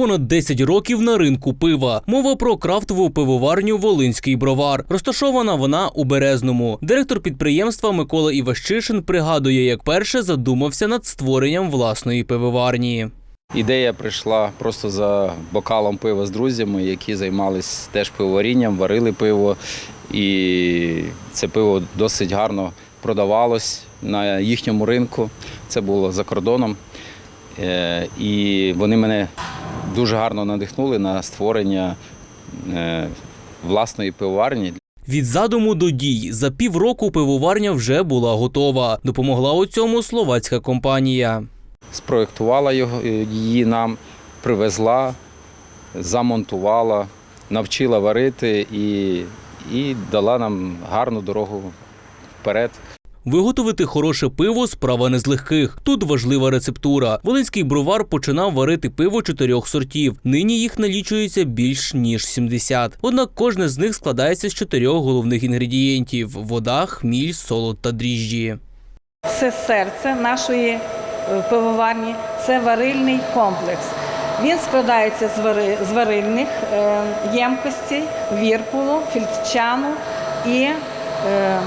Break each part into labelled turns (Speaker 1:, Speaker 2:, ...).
Speaker 1: Понад 10 років на ринку пива. Мова про крафтову пивоварню Волинський бровар. Розташована вона у Березному. Директор підприємства Микола Іващишин пригадує, як перше задумався над створенням власної пивоварні.
Speaker 2: Ідея прийшла просто за бокалом пива з друзями, які займалися теж пивоварінням, варили пиво. І це пиво досить гарно продавалось на їхньому ринку. Це було за кордоном. Е, І вони мене дуже гарно надихнули на створення е, власної пивоварні.
Speaker 1: Від задуму до дій за півроку пивоварня вже була готова. Допомогла у цьому словацька компанія.
Speaker 2: Спроєктувала його, е, її нам, привезла, замонтувала, навчила варити і, і дала нам гарну дорогу вперед.
Speaker 1: Виготовити хороше пиво справа не з легких. Тут важлива рецептура. Волинський бровар починав варити пиво чотирьох сортів. Нині їх налічується більш ніж 70. Однак кожне з них складається з чотирьох головних інгредієнтів: вода, хміль, солод та дріжджі.
Speaker 3: Це серце нашої е, пивоварні, це варильний комплекс. Він складається з, вари, з варильних е, ємкостей, вірпулу, фільтчану і е,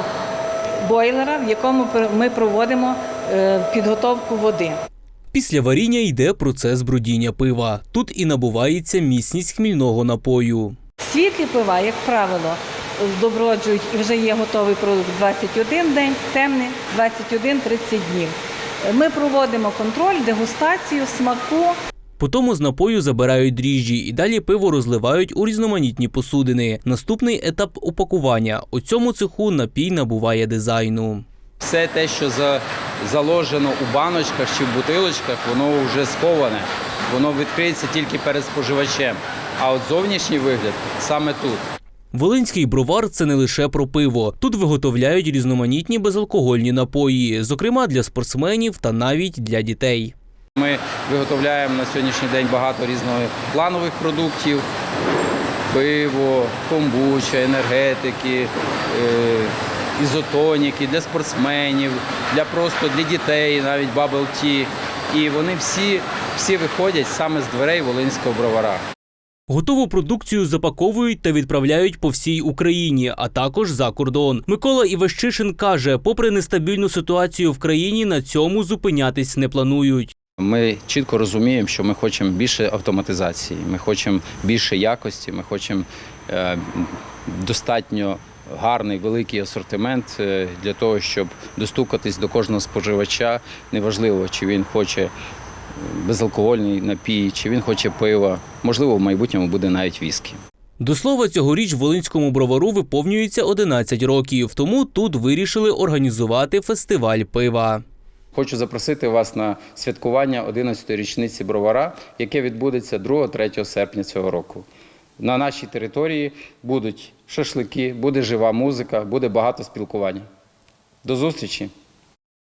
Speaker 3: бойлера, в якому ми проводимо е, підготовку води.
Speaker 1: Після варіння йде процес брудіння пива. Тут і набувається міцність хмільного напою.
Speaker 3: Світлі пива, як правило, доброджують і вже є готовий продукт 21 день, темний 21-30 днів. Ми проводимо контроль, дегустацію, смаку.
Speaker 1: Потім з напою забирають дріжджі і далі пиво розливають у різноманітні посудини. Наступний етап упакування. У цьому цеху напій набуває дизайну.
Speaker 2: Все те, що заложено у баночках чи в бутилочках, воно вже сховане. Воно відкриється тільки перед споживачем. А от зовнішній вигляд саме тут.
Speaker 1: Волинський бровар це не лише про пиво. Тут виготовляють різноманітні безалкогольні напої, зокрема для спортсменів та навіть для дітей.
Speaker 2: Ми виготовляємо на сьогоднішній день багато різних планових продуктів: пиво, комбуча, енергетики, е, ізотоніки для спортсменів, для просто для дітей, навіть tea. І вони всі, всі виходять саме з дверей Волинського бровара.
Speaker 1: Готову продукцію запаковують та відправляють по всій Україні, а також за кордон. Микола Іващишин каже, попри нестабільну ситуацію в країні, на цьому зупинятись не планують.
Speaker 2: Ми чітко розуміємо, що ми хочемо більше автоматизації, ми хочемо більше якості, ми хочемо е, достатньо гарний великий асортимент е, для того, щоб достукатись до кожного споживача. Неважливо, чи він хоче е, безалкогольний напій, чи він хоче пива. Можливо, в майбутньому буде навіть віскі.
Speaker 1: До слова, цьогоріч Волинському бровару виповнюється 11 років, тому тут вирішили організувати фестиваль пива.
Speaker 2: Хочу запросити вас на святкування 11-ї річниці бровара, яке відбудеться 2-3 серпня цього року. На нашій території будуть шашлики, буде жива музика, буде багато спілкування. До зустрічі!